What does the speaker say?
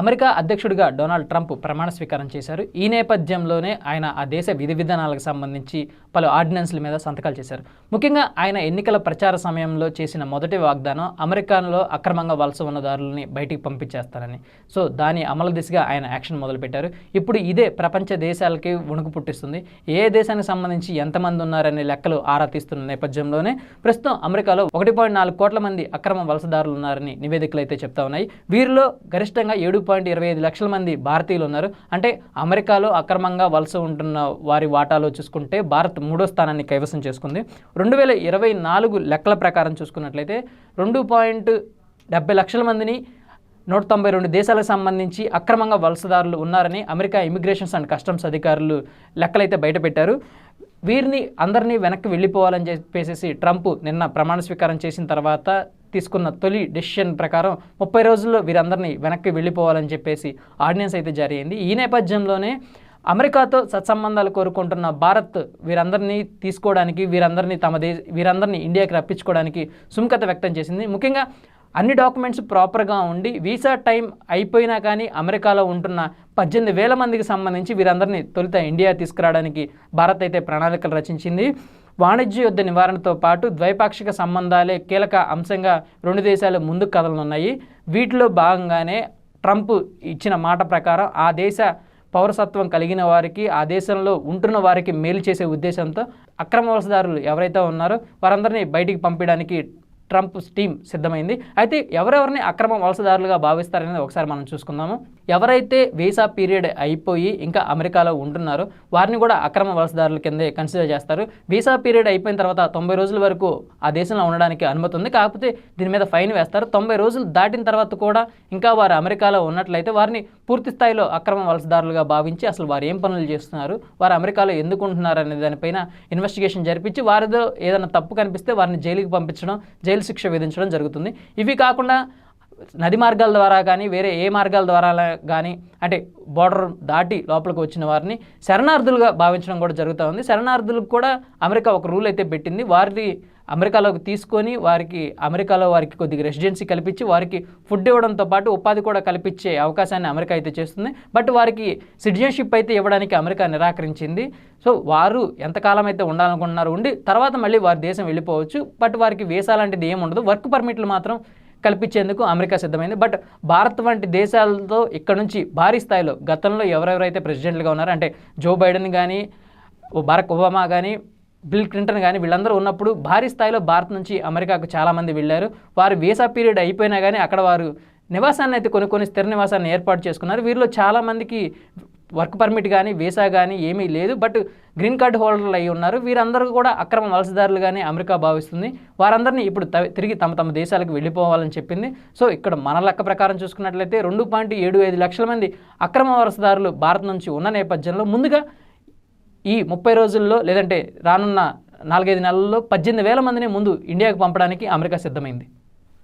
America అధ్యక్షుడిగా Donald Trump ప్రమాణ స్వీకారం చేశారు. ఈ నేపథ్యంలోనే ఆయన ఆ దేశ విధి విధానాలకు సంబంధించి పలు ఆర్డినెన్స్ల మీద సంతకాలు చేశారు. ముఖ్యంగా ఆయన ఎన్నికల ప్రచార సమయంలో చేసిన మొదటి వాగ్దానం అమెరికాలో అక్రమంగా వలస ఉన్నదారులని బయటికి పంపించేస్తారని. సో దాని అమలు దిశగా ఆయన యాక్షన్ మొదలుపెట్టారు. ఇప్పుడు ఇదే ప్రపంచ దేశాలకి వణుకు పుట్టిస్తుంది. ఏ దేశానికి సంబంధించి ఎంతమంది ఉన్నారనే లెక్కలు ఆరా తీస్తున్న నేపథ్యంలోనే ప్రస్తుతం అమెరికాలో ఒకటి పాయింట్ నాలుగు కోట్ల మంది అక్రమ వలసదారులు ఉన్నారని నివేదికలు అయితే చెప్తా ఉన్నాయి. వీరిలో గరిష్టంగా ఏడు పాయింట్ ఇరవై ఐదు లక్షల మంది భారతీయులు ఉన్నారు. అంటే అమెరికాలో అక్రమంగా వలస ఉంటున్న వారి వాటాలో చూసుకుంటే భారత్ మూడో స్థానాన్ని కైవసం చేసుకుంది. రెండు వేల ఇరవై నాలుగు లెక్కల ప్రకారం చూసుకున్నట్లయితే రెండు పాయింట్ డెబ్బై లక్షల మందిని నూట తొంభై రెండు దేశాలకు సంబంధించి అక్రమంగా వలసదారులు ఉన్నారని అమెరికా ఇమిగ్రేషన్స్ అండ్ కస్టమ్స్ అధికారులు లెక్కలైతే బయటపెట్టారు. వీరిని అందరినీ వెనక్కి వెళ్ళిపోవాలని చెప్పేసి ట్రంప్ నిన్న ప్రమాణ స్వీకారం చేసిన తర్వాత తీసుకున్న తొలి డెసిషన్ ప్రకారం ముప్పై రోజుల్లో వీరందరినీ వెనక్కి వెళ్ళిపోవాలని చెప్పేసి ఆర్డినెన్స్ అయితే జారీ అయింది. ఈ నేపథ్యంలోనే అమెరికాతో సత్సంబంధాలు కోరుకుంటున్న భారత్ వీరందరినీ తీసుకోవడానికి వీరందరినీ తమ దే వీరందరినీ ఇండియాకి రప్పించుకోవడానికి సుముఖత వ్యక్తం చేసింది. ముఖ్యంగా అన్ని డాక్యుమెంట్స్ ప్రాపర్గా ఉండి వీసా టైం అయిపోయినా కానీ అమెరికాలో ఉంటున్న పద్దెనిమిది వేల మందికి సంబంధించి వీరందరినీ తొలుత ఇండియా తీసుకురావడానికి భారత్ అయితే ప్రణాళికలు రచించింది. వాణిజ్య యుద్ధ నివారణతో పాటు ద్వైపాక్షిక సంబంధాలే కీలక అంశంగా రెండు దేశాలు ముందుకు కదలనున్నాయి. వీటిలో భాగంగానే ట్రంప్ ఇచ్చిన మాట ప్రకారం ఆ దేశ పౌరసత్వం కలిగిన వారికి ఆ దేశంలో ఉంటున్న వారికి మేలు చేసే ఉద్దేశంతో అక్రమ వలసదారులు ఎవరైతే ఉన్నారో వారందరినీ బయటికి పంపించడానికి ట్రంప్ టీం సిద్ధమైంది. అయితే ఎవరెవరిని అక్రమ వలసదారులుగా భావిస్తారనేది ఒకసారి మనం చూసుకుందాము. ఎవరైతే వీసా పీరియడ్ అయిపోయి ఇంకా అమెరికాలో ఉంటున్నారో వారిని కూడా అక్రమ వలసదారుల కిందే కన్సిడర్ చేస్తారు. వీసా పీరియడ్ అయిపోయిన తర్వాత తొంభై రోజుల వరకు ఆ దేశంలో ఉండడానికి అనుమతి ఉంది. కాకపోతే దీని మీద ఫైన్ వేస్తారు. తొంభై రోజులు దాటిన తర్వాత కూడా ఇంకా వారు అమెరికాలో ఉన్నట్లయితే వారిని పూర్తి స్థాయిలో అక్రమ వలసదారులుగా భావించి అసలు వారు ఏం పనులు చేస్తున్నారు? వారు అమెరికాలో ఎందుకు ఉంటున్నారు అనే దానిపైన ఇన్వెస్టిగేషన్ జరిపించి వారితో ఏదైనా తప్పు కనిపిస్తే వారిని జైలుకి పంపించడం జైలు శిక్ష విధించడం జరుగుతుంది. ఇవి కాకుండా నది మార్గాల ద్వారా కానీ వేరే ఏ మార్గాల ద్వారా కానీ అంటే బార్డర్ దాటి లోపలికి వచ్చిన వారిని శరణార్థులుగా భావించడం కూడా జరుగుతూ ఉంది. శరణార్థులకు కూడా అమెరికా ఒక రూల్ అయితే పెట్టింది. వారిని అమెరికాలోకి తీసుకొని వారికి అమెరికాలో వారికి కొద్దిగా రెసిడెన్సీ కల్పించి వారికి ఫుడ్ ఇవ్వడంతో పాటు ఉపాధి కూడా కల్పించే అవకాశాన్ని అమెరికా అయితే చేస్తుంది. బట్ వారికి సిటిజన్షిప్ అయితే ఇవ్వడానికి అమెరికా నిరాకరించింది. సో వారు ఎంతకాలం అయితే ఉండాలనుకుంటున్నారు ఉండి తర్వాత మళ్ళీ వారి దేశం వెళ్ళిపోవచ్చు. బట్ వారికి వీసా లాంటిది ఏమి ఉండదు. వర్క్ పర్మిట్లు మాత్రం కల్పించేందుకు అమెరికా సిద్ధమైంది. బట్ భారత్ వంటి దేశాలతో ఇక్కడ నుంచి భారీ స్థాయిలో గతంలో ఎవరెవరైతే ప్రెసిడెంట్లుగా ఉన్నారో అంటే జో బైడెన్ కానీ బరాక్ ఒబామా కానీ బిల్ క్లింటన్ కానీ వీళ్ళందరూ ఉన్నప్పుడు భారీ స్థాయిలో భారత్ నుంచి అమెరికాకు చాలామంది వెళ్ళారు. వారు వీసా పీరియడ్ అయిపోయినా కానీ అక్కడ వారు నివాసాన్ని అయితే కొన్ని కొన్ని స్థిర నివాసాన్ని ఏర్పాటు చేసుకున్నారు. వీరిలో చాలామందికి వర్క్ పర్మిట్ కానీ వీసా కానీ ఏమీ లేదు. బట్ గ్రీన్ కార్డు హోల్డర్లు అయి ఉన్నారు. వీరందరూ కూడా అక్రమ వలసదారులుగానే అమెరికా భావిస్తుంది. వారందరినీ ఇప్పుడు త- తిరిగి తమ తమ దేశాలకు వెళ్ళిపోవాలని చెప్పింది. సో ఇక్కడ మన లెక్క ప్రకారం చూసుకున్నట్లయితే రెండు పాయింట్ ఏడు ఐదు లక్షల మంది అక్రమ వలసదారులు భారత్ నుంచి ఉన్న నేపథ్యంలో ముందుగా ఈ ముప్పై రోజుల్లో లేదంటే రానున్న నాలుగైదు నెలల్లో పద్దెనిమిది వేల మందిని ముందు ఇండియాకు పంపడానికి అమెరికా సిద్ధమైంది.